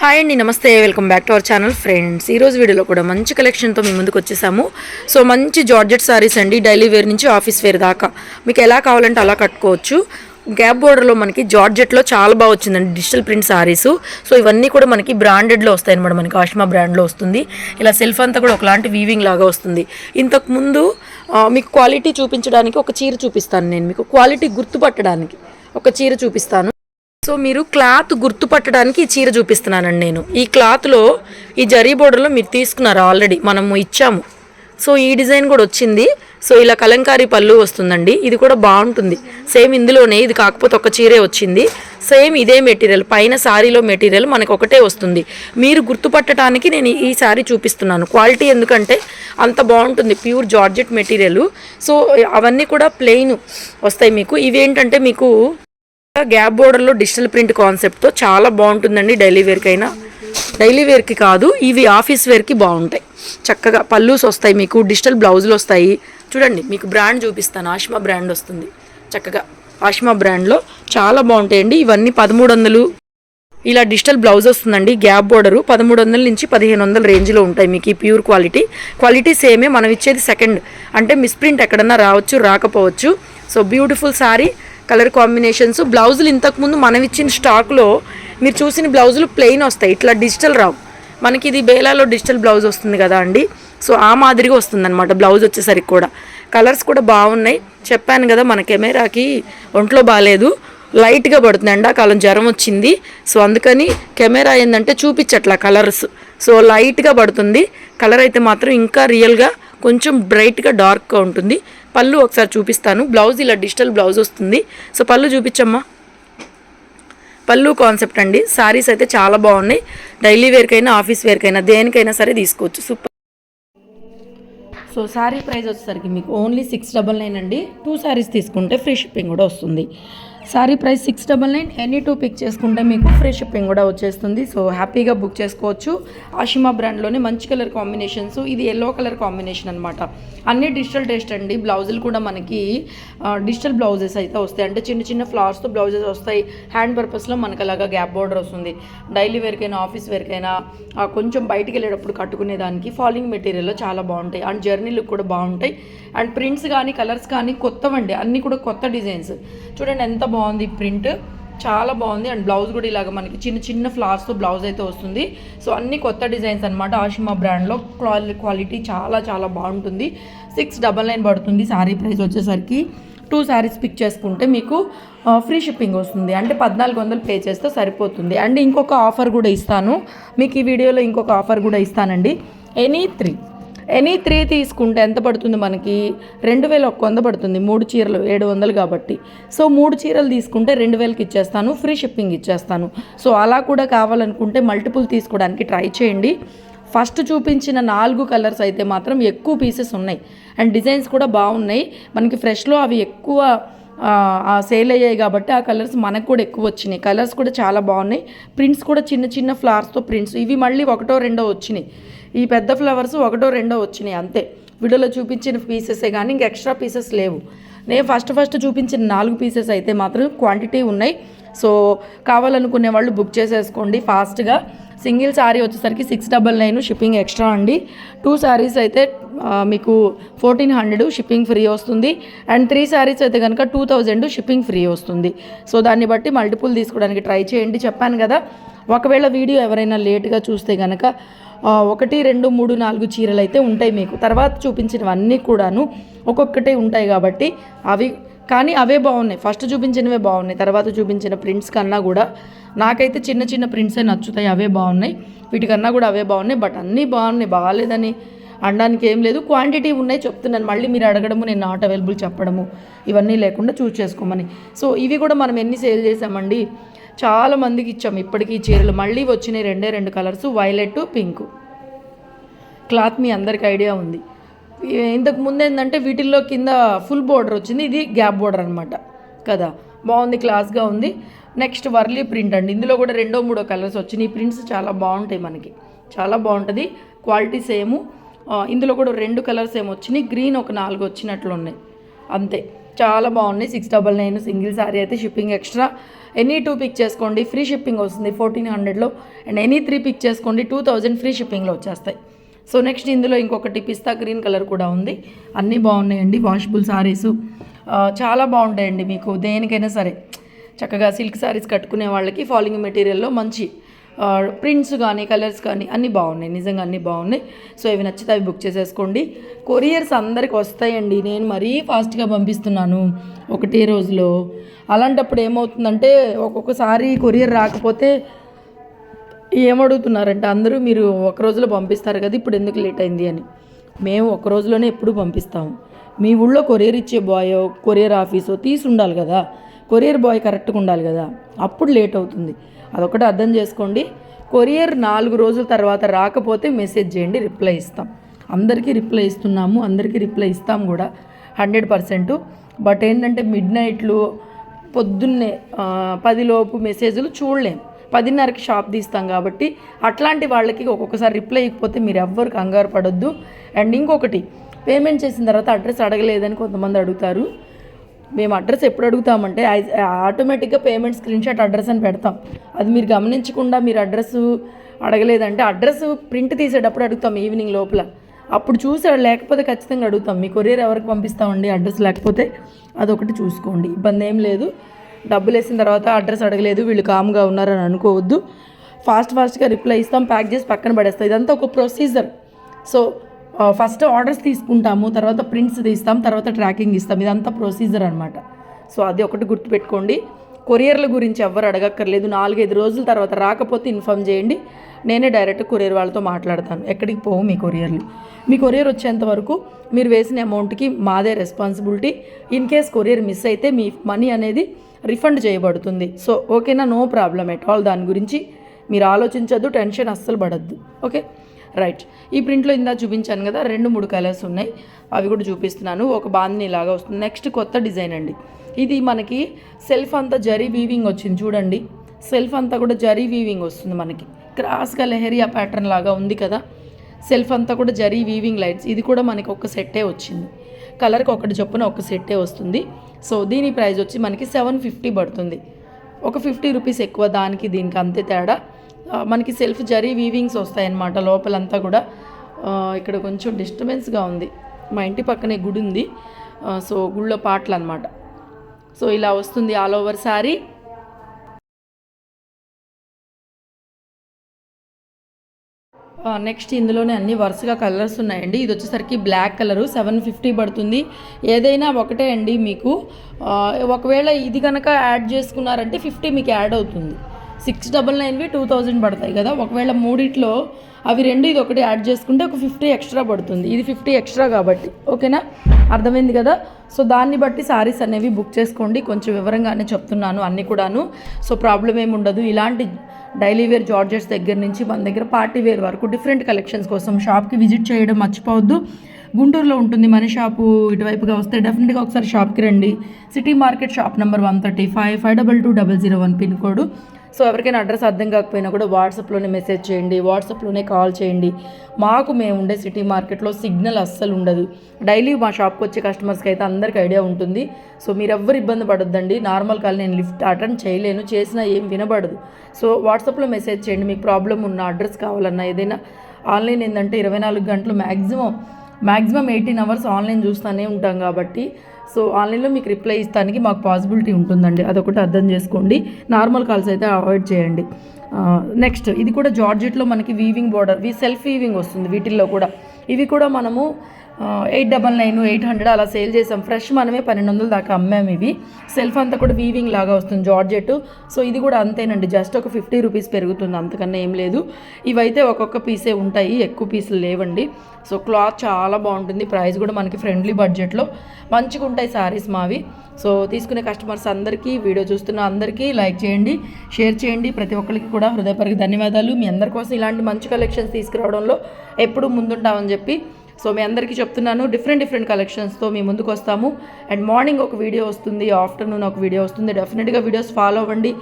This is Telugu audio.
హాయ్ అండి నమస్తే welcome back to our channel friends. ఈ రోజు వీడియోలో కూడా మంచి కలెక్షన్తో మీ ముందుకు వచ్చేసాము. సో మంచి జార్జెట్ సారీస్ అండి డైలీ వేర్ నుంచి ఆఫీస్ వేర్ దాకా. మీకు ఎలా కావాలంటే అలా కట్టుకోవచ్చు. గ్యాప్ బోర్డర్లో మనకి జార్జెట్లో చాలా బాగా వచ్చిందండి డిజిటల్ ప్రింట్ సారీస్. సో ఇవన్నీ కూడా మనకి బ్రాండెడ్లో వస్తాయి అనమాట మనకి ఆష్మా బ్రాండ్లో వస్తుంది. ఇలా సెల్ఫ్ అంతా కూడా ఒకలాంటి వీవింగ్ లాగా వస్తుంది. ఇంతకుముందు మీకు క్వాలిటీ చూపించడానికి ఒక చీర చూపిస్తాను నేను మీకు. క్వాలిటీ గుర్తుపట్టడానికి ఒక చీర చూపిస్తాను. సో మీరు క్లాత్ గుర్తుపట్టడానికి ఈ చీర చూపిస్తున్నానండి నేను. ఈ క్లాత్లో ఈ జరీ బోర్డర్లో మీరు తీసుకున్నారు ఆల్రెడీ మనము ఇచ్చాము. సో ఈ డిజైన్ కూడా వచ్చింది. సో ఇలా కలంకారీ పళ్ళు వస్తుందండి. ఇది కూడా బాగుంటుంది. సేమ్ ఇందులోనే ఇది కాకపోతే ఒక చీరే వచ్చింది. సేమ్ ఇదే మెటీరియల్ పైన సారీలో మెటీరియల్ మనకు ఒకటే వస్తుంది. మీరు గుర్తుపట్టడానికి నేను ఈ శారీ చూపిస్తున్నాను. క్వాలిటీ ఎందుకంటే అంత బాగుంటుంది ప్యూర్ జార్జెట్ మెటీరియల్. సో అవన్నీ కూడా ప్లెయిన్ వస్తాయి మీకు. ఇవేంటంటే మీకు గ్యాప్ బోర్డర్లో డిజిటల్ ప్రింట్ కాన్సెప్ట్తో చాలా బాగుంటుందండి డైలీ వేర్కి అయినా డైలీ వేర్కి కాదు ఇవి ఆఫీస్ వేర్కి బాగుంటాయి. చక్కగా పల్లూస్ వస్తాయి మీకు డిజిటల్ బ్లౌజులు వస్తాయి. చూడండి మీకు బ్రాండ్ చూపిస్తాను. ఆష్మా బ్రాండ్ వస్తుంది. చక్కగా ఆష్మా బ్రాండ్లో చాలా బాగుంటాయండి. ఇవన్నీ పదమూడు వందలు ఇలా డిజిటల్ బ్లౌజ్ వస్తుందండి గ్యాప్ బోర్డరు. పదమూడు వందల నుంచి పదిహేను వందల రేంజ్లో ఉంటాయి మీకు ఈ ప్యూర్ క్వాలిటీ. క్వాలిటీ సేమే మనం ఇచ్చేది సెకండ్. అంటే మిస్ప్రింట్ ఎక్కడన్నా రావచ్చు రాకపోవచ్చు. So beautiful sari. Colour combinations. బ్లౌజులు ఇంతకుముందు మనం ఇచ్చిన స్టాక్లో మీరు చూసిన బ్లౌజులు ప్లెయిన్ వస్తాయి. ఇట్లా డిజిటల్ రావు. మనకి ఇది బేలాలో డిజిటల్ బ్లౌజ్ వస్తుంది కదా అండి. సో ఆ మాదిరిగా వస్తుందన్నమాట బ్లౌజ్ వచ్చేసరికి కూడా. కలర్స్ కూడా బాగున్నాయి. చెప్పాను కదా మన కెమెరాకి ఒంట్లో బాగాలేదు లైట్గా పడుతుంది. ఎండాకాలం జ్వరం వచ్చింది. సో అందుకని కెమెరా ఏంటంటే చూపించట్లా కలర్స్. సో లైట్గా పడుతుంది. కలర్ అయితే మాత్రం ఇంకా రియల్గా కొంచెం బ్రైట్గా డార్క్గా ఉంటుంది. పళ్ళు ఒకసారి చూపిస్తాను. బ్లౌజ్ ఇలా డిజిటల్ బ్లౌజ్ వస్తుంది. సో పళ్ళు చూపించమ్మా. పళ్ళు కాన్సెప్ట్ అండి. సారీస్ అయితే చాలా బాగున్నాయి. డైలీ వేర్కైనా ఆఫీస్ వేర్కైనా దేనికైనా సరే తీసుకోవచ్చు. సూపర్. సో శారీ ప్రైస్ వచ్చేసరికి మీకు ఓన్లీ సిక్స్ డబల్ నైన్ అండి. టూ శారీస్ తీసుకుంటే ఫ్రీ షిప్పింగ్ కూడా వస్తుంది. Sari price six double nine any two pick చేసుకుంటే మీకు ఫ్రీ షిప్పింగ్ కూడా వచ్చేస్తుంది. సో హ్యాపీగా బుక్ చేసుకోవచ్చు. ఆషిమా బ్రాండ్లోనే మంచి కలర్ కాంబినేషన్స్ ఇది ఎల్లో కలర్ కాంబినేషన్ అనమాట అన్ని డిజిటల్ టేస్ట్ అండి. బ్లౌజులు కూడా మనకి డిజిటల్ బ్లౌజెస్ అయితే వస్తాయి. అంటే చిన్న చిన్న ఫ్లవర్స్తో బ్లౌజెస్ వస్తాయి. హ్యాండ్ పర్పస్లో మనకు అలాగా గ్యాప్ బోర్డర్ వస్తుంది. డైలీ వేర్కైనా ఆఫీస్ వేర్కైనా కొంచెం బయటికి వెళ్ళేటప్పుడు కట్టుకునే దానికి ఫాలింగ్ మెటీరియల్లో చాలా బాగుంటాయి. అండ్ జర్నీ లుక్ కూడా బాగుంటాయి. అండ్ ప్రింట్స్ కానీ కలర్స్ కానీ కొత్తవండి. అన్నీ కూడా కొత్త డిజైన్స్ చూడండి ఎంత బాగుంది బాగుంది ప్రింట్. చాలా బాగుంది. అండ్ బ్లౌజ్ కూడా ఇలాగ మనకి చిన్న చిన్న ఫ్లవర్స్తో బ్లౌజ్ అయితే వస్తుంది. సో అన్ని కొత్త డిజైన్స్ అనమాట ఆషిమా బ్రాండ్లో క్వాలి క్వాలిటీ చాలా చాలా బాగుంటుంది. సిక్స్ డబల్ నైన్ పడుతుంది శారీ ప్రైస్ వచ్చేసరికి. టూ శారీస్ పిక్ చేసుకుంటే మీకు ఫ్రీ షిప్పింగ్ వస్తుంది. అంటే పద్నాలుగు వందలు పే చేస్తే సరిపోతుంది. అండ్ ఇంకొక ఆఫర్ కూడా ఇస్తాను. మీకు ఈ వీడియోలో ఇంకొక ఆఫర్ కూడా ఇస్తానండి. ఎనీ త్రీ ఎనీ త్రీ తీసుకుంటే ఎంత పడుతుంది మనకి? రెండు వేల ఒక్క వంద పడుతుంది మూడు చీరలు ఏడు వందలు కాబట్టి. సో మూడు చీరలు తీసుకుంటే రెండు వేలకి ఇచ్చేస్తాను ఫ్రీ షిప్పింగ్ ఇచ్చేస్తాను. సో అలా కూడా కావాలనుకుంటే మల్టిపుల్ తీసుకోవడానికి ట్రై చేయండి. ఫస్ట్ చూపించిన నాలుగు కలర్స్ అయితే మాత్రం ఎక్కువ పీసెస్ ఉన్నాయి. అండ్ డిజైన్స్ కూడా బాగున్నాయి. మనకి ఫ్రెష్లో అవి ఎక్కువ సేల్ అయ్యాయి కాబట్టి ఆ కలర్స్ మనకు కూడా ఎక్కువ వచ్చినాయి. కలర్స్ కూడా చాలా బాగున్నాయి. ప్రింట్స్ కూడా చిన్న చిన్న ఫ్లవర్స్తో ప్రింట్స్. ఇవి మళ్ళీ ఒకటో రెండో వచ్చినాయి. ఈ పెద్ద ఫ్లవర్స్ ఒకటో రెండో వచ్చినాయి అంతే. వీడియోలో చూపించిన పీసెసే కానీ ఇంక ఎక్స్ట్రా పీసెస్ లేవు. నేను ఫస్ట్ ఫస్ట్ చూపించిన నాలుగు పీసెస్ అయితే మాత్రం క్వాంటిటీ ఉన్నాయి. సో కావాలనుకునే వాళ్ళు బుక్ చేసేసుకోండి ఫాస్ట్గా. సింగిల్ శారీ వచ్చేసరికి six double nine shipping extra అండి. టూ శారీస్ అయితే మీకు ఫోర్టీన్ హండ్రెడ్ షిప్పింగ్ ఫ్రీ వస్తుంది. అండ్ త్రీ శారీస్ అయితే కనుక టూ థౌజండ్ షిప్పింగ్ ఫ్రీ వస్తుంది. సో దాన్ని బట్టి మల్టిపుల్ తీసుకోవడానికి ట్రై చేయండి. చెప్పాను కదా ఒకవేళ వీడియో ఎవరైనా లేట్గా చూస్తే కనుక ఒకటి రెండు మూడు నాలుగు చీరలు అయితే ఉంటాయి మీకు. తర్వాత చూపించినవన్నీ కూడాను ఒక్కొక్కటే ఉంటాయి కాబట్టి అవి కానీ అవే బాగున్నాయి. ఫస్ట్ చూపించినవే బాగున్నాయి. తర్వాత చూపించిన ప్రింట్స్ కన్నా కూడా నాకైతే చిన్న చిన్న ప్రింట్సే నచ్చుతాయి. అవే బాగున్నాయి. వీటికన్నా కూడా అవే బాగున్నాయి. బట్ అన్నీ బాగున్నాయి. బాగాలేదని అనడానికి ఏం లేదు. క్వాంటిటీ ఉన్నాయి చెప్తున్నాను. మళ్ళీ మీరు అడగడము నేను నాట్ అవైలబుల్ చెప్పడము ఇవన్నీ లేకుండా చూస్ చేసుకోమని. సో ఇవి కూడా మనం ఎన్ని సేల్ చేసామండి? చాలా మందికి ఇచ్చాం. ఇప్పటికీ చీరలు మళ్ళీ వచ్చినాయి. రెండే రెండు కలర్స్ వైలెట్ పింక్. క్లాత్ మీ అందరికి ఐడియా ఉంది. ఇంతకు ముందు ఏంటంటే వీటిల్లో కింద ఫుల్ బోర్డర్ వచ్చింది. ఇది గ్యాప్ బోర్డర్ అనమాట కదా? బాగుంది క్లాస్గా ఉంది. నెక్స్ట్ వర్లీ ప్రింట్ అండి. ఇందులో కూడా రెండో మూడో కలర్స్ వచ్చినాయి. ఈ ప్రింట్స్ చాలా బాగుంటాయి మనకి. చాలా బాగుంటుంది. Quality same. ఇందులో కూడా రెండు కలర్స్ ఏమి వచ్చినాయి. గ్రీన్ ఒక నాలుగు వచ్చినట్లు ఉన్నాయి. అంతే. చాలా బాగున్నాయి. Six double nine single sari అయితే shipping extra. Any two pick చేసుకోండి ఫ్రీ షిప్పింగ్ వస్తుంది ఫోర్టీన్ హండ్రెడ్లో. అండ్ ఎనీ త్రీ పిక్ చేసుకోండి టూ థౌజండ్ ఫ్రీ షిప్పింగ్లో వచ్చేస్తాయి. సో నెక్స్ట్ ఇందులో ఇంకొకటి పిస్తా గ్రీన్ కలర్ కూడా ఉంది. అన్నీ బాగున్నాయండి వాషబుల్ సారీస్. చాలా బాగుంటాయండి మీకు దేనికైనా సరే. చక్కగా సిల్క్ సారీస్ కట్టుకునే వాళ్ళకి ఫాలింగ్ మెటీరియల్లో మంచి ప్రింట్స్ కానీ కలర్స్ కానీ అన్నీ బాగున్నాయి. నిజంగా అన్నీ బాగున్నాయి. సో ఇవి నచ్చితే అవి బుక్ చేసేసుకోండి. కొరియర్స్ అందరికి వస్తాయండి. నేను మరీ ఫాస్ట్గా పంపిస్తున్నాను ఒకటే రోజులో. అలాంటప్పుడు ఏమవుతుందంటే ఒక్కొక్కసారి కొరియర్ రాకపోతే ఏమడుగుతున్నారంటే అందరూ మీరు ఒక రోజులో పంపిస్తారు కదా ఇప్పుడు ఎందుకు లేట్ అయింది అని. మేము ఒక రోజులోనే ఎప్పుడు పంపిస్తాము. మీ ఊళ్ళో కొరియర్ ఇచ్చే బాయ్ కొరియర్ ఆఫీసో తీసి ఉండాలి కదా. కొరియర్ బాయ్ కరెక్ట్గా ఉండాలి కదా. అప్పుడు లేట్ అవుతుంది. అదొకటి అర్థం చేసుకోండి. కొరియర్ నాలుగు రోజుల తర్వాత రాకపోతే మెసేజ్ చేయండి రిప్లై ఇస్తాం. అందరికీ రిప్లై ఇస్తున్నాము అందరికీ రిప్లై ఇస్తాం కూడా హండ్రెడ్ పర్సెంట్. బట్ ఏంటంటే మిడ్ నైట్లు పొద్దున్నే పదిలోపు మెసేజ్లు చూడలేం. పదిన్నరకి షాప్ తీస్తాం కాబట్టి అట్లాంటి వాళ్ళకి ఒక్కొక్కసారి రిప్లై ఇవ్వకపోతే మీరు ఎవ్వరు కంగారు పడొద్దు. అండ్ ఇంకొకటి పేమెంట్ చేసిన తర్వాత అడ్రస్ అడగలేదని కొంతమంది అడుగుతారు. మేము అడ్రస్ ఎప్పుడు అడుగుతామంటే ఐ- ఆటోమేటిక్గా పేమెంట్ స్క్రీన్ షాట్ అడ్రస్ అని పెడతాం. అది మీరు గమనించకుండా మీరు అడ్రస్ అడగలేదంటే అడ్రస్ ప్రింట్ తీసేటప్పుడు అడుగుతాం ఈవినింగ్ లోపల. అప్పుడు చూసి లేకపోతే ఖచ్చితంగా అడుగుతాం. మీ కొరియర్ ఎవరికి పంపిస్తామండి అడ్రస్ లేకపోతే అదొకటి చూసుకోండి. ఇబ్బంది ఏం లేదు. డబ్బులు వేసిన తర్వాత అడ్రస్ అడగలేదు. వీళ్ళు కామ్గా ఉన్నారని అనుకోవద్దు. ఫాస్ట్ ఫాస్ట్గా రిప్లై ఇస్తాం. ప్యాక్ చేసి పక్కన పడేస్తాం. ఇదంతా ఒక ప్రొసీజర్. సో ఫస్ట్ ఆర్డర్స్ తీసుకుంటాము తర్వాత ప్రింట్స్ తీస్తాం తర్వాత ట్రాకింగ్ ఇస్తాం. ఇదంతా ప్రొసీజర్ అనమాట సో అది ఒకటి గుర్తుపెట్టుకోండి. కొరియర్ల గురించి ఎవ్వరు అడగక్కర్లేదు. నాలుగైదు రోజుల తర్వాత రాకపోతే ఇన్ఫామ్ చేయండి. నేనే డైరెక్ట్ కొరియర్ వాళ్ళతో మాట్లాడతాను. ఎక్కడికి పోవు మీ కొరియర్లు మీ కొరియర్ వచ్చేంత వరకు మీరు వేసిన అమౌంట్కి మాదే responsibility in case courier miss అయితే మీ మనీ అనేది రిఫండ్ చేయబడుతుంది. సో ఓకేనా నో? ప్రాబ్లం ఎట్ ఆల్ దాని గురించి మీరు ఆలోచించద్దు టెన్షన్ అస్సలు పడద్దు. ఓకే రైట్ ఈ ప్రింట్లో ఇందా చూపించాను కదా రెండు మూడు కలర్స్ ఉన్నాయి. అవి కూడా చూపిస్తున్నాను. ఒక బాందిని లాగా వస్తుంది. నెక్స్ట్ కొత్త డిజైన్ అండి. ఇది మనకి సెల్ఫ్ అంతా జరీ వీవింగ్ వచ్చింది. చూడండి. సెల్ఫ్ అంతా కూడా జరీ వీవింగ్ వస్తుంది మనకి. క్రాస్గా లెహరియా ప్యాటర్న్ లాగా ఉంది కదా. సెల్ఫ్ అంతా కూడా జరీ వీవింగ్ లైట్స్ ఇది కూడా మనకి ఒక సెట్టే వచ్చింది. కలర్కి ఒకటి చొప్పున ఒక సెట్టే వస్తుంది. సో దీని ప్రైస్ వచ్చి మనకి సెవెన్ ఫిఫ్టీ పడుతుంది. ఒక ఫిఫ్టీ రూపీస్ ఎక్కువ దానికి దీనికి అంతే తేడా. మనకి సెల్ఫ్ జరీ వీవింగ్స్ వస్తాయన్నమాట లోపలంతా కూడా. ఇక్కడ కొంచెం డిస్టర్బెన్స్గా ఉంది. మా ఇంటి పక్కనే గుడి ఉంది. సో గుళ్ళో పాటలు అనమాట సో ఇలా వస్తుంది ఆల్ ఓవర్ శారీ. నెక్స్ట్ ఇందులోనే అన్ని వరుసగా కలర్స్ ఉన్నాయండి. ఇది వచ్చేసరికి బ్లాక్ కలరు సెవెన్ ఫిఫ్టీ పడుతుంది. ఏదైనా ఒకటే అండి మీకు. ఒకవేళ ఇది కనుక యాడ్ చేసుకున్నారంటే ఫిఫ్టీ మీకు యాడ్ అవుతుంది. సిక్స్ డబల్ నైన్వి టూ థౌజండ్ పడతాయి కదా. ఒకవేళ మూడిట్లో అవి రెండు ఇది ఒకటి యాడ్ చేసుకుంటే ఒక ఫిఫ్టీ ఎక్స్ట్రా పడుతుంది. ఇది ఫిఫ్టీ ఎక్స్ట్రా కాబట్టి. ఓకేనా? అర్థమైంది కదా? సో దాన్ని బట్టి సారీస్ అనేవి బుక్ చేసుకోండి. కొంచెం వివరంగానే చెప్తున్నాను అన్నీ కూడాను. సో ప్రాబ్లం ఏమి ఉండదు. ఇలాంటి డైలీ వేర్ జార్జెట్స్ దగ్గర నుంచి మన దగ్గర పార్టీ వేర్ వరకు డిఫరెంట్ కలెక్షన్స్ కోసం షాప్కి విజిట్ చేయడం మర్చిపోవద్దు. గుంటూరులో ఉంటుంది మన షాపు. ఇటువైపుగా వస్తే డెఫినెట్గా ఒకసారి షాప్కి రండి. City market shop number one thirty five five double two double zero one pin code. So ఎవరికైనా అడ్రస్ అర్థం కాకపోయినా కూడా వాట్సాప్లోనే మెసేజ్ చేయండి వాట్సాప్లోనే కాల్ చేయండి. మాకు మేము ఉండే సిటీ మార్కెట్లో సిగ్నల్ అస్సలు ఉండదు. డైలీ మా షాప్కి వచ్చే కస్టమర్స్కి అయితే అందరికీ ఐడియా ఉంటుంది. సో మీరు ఎవ్వరు ఇబ్బంది పడొద్దండి. నార్మల్ కాల్ నేను లిఫ్ట్ అటెండ్ చేయలేను చేసినా ఏం వినబడదు. సో వాట్సాప్లో మెసేజ్ చేయండి మీకు ప్రాబ్లం ఉన్న అడ్రస్ కావాలన్నా ఏదైనా. ఆన్లైన్ ఏంటంటే ఇరవై నాలుగు గంటలు maximum maximum eighteen hours online చూస్తూనే ఉంటాం కాబట్టి సో ఆన్లైన్లో మీకు రిప్లై ఇస్తానికి మాకు పాసిబిలిటీ ఉంటుందండి. అదొకటి అర్థం చేసుకోండి. నార్మల్ కాల్స్ అయితే అవాయిడ్ చేయండి. నెక్స్ట్ ఇది కూడా జార్జెట్లో మనకి వీవింగ్ బోర్డర్ వి సెల్ఫ్ వీవింగ్ వస్తుంది వీటిల్లో కూడా. ఇవి కూడా మనము eight double nine eight hundred అలా సేల్ చేసాం. ఫ్రెష్ మనమే పన్నెండు వందల దాకా అమ్మాము ఇవి. సెల్ఫ్ అంతా కూడా వీవింగ్ లాగా వస్తుంది జార్జెట్ సో ఇది కూడా అంతేనండి జస్ట్ ఒక ఫిఫ్టీ రూపీస్ పెరుగుతుంది అంతకన్నా ఏం లేదు. ఇవైతే ఒక్కొక్క పీసే ఉంటాయి ఎక్కువ పీసులు లేవండి. సో క్లాత్ చాలా బాగుంటుంది ప్రైస్ కూడా మనకి ఫ్రెండ్లీ బడ్జెట్లో. మంచిగా ఉంటాయి సారీస్ మావి. సో తీసుకునే కస్టమర్స్ అందరికీ వీడియో చూస్తున్న అందరికీ లైక్ చేయండి షేర్ చేయండి. ప్రతి ఒక్కరికి కూడా హృదయపరికి ధన్యవాదాలు. మీ అందరి కోసం ఇలాంటి మంచి కలెక్షన్స్ తీసుకురావడంలో ఎప్పుడు ముందుంటామని చెప్పి సో మీ అందరికీ చెప్తున్నాను డిఫరెంట్ డిఫరెంట్ కలెక్షన్స్తో మీ ముందుకు వస్తాము. అండ్ మార్నింగ్ ఒక వీడియో వస్తుంది ఆఫ్టర్నూన్ ఒక వీడియో వస్తుంది. డెఫినెట్గా వీడియోస్ ఫాలో అవ్వండి.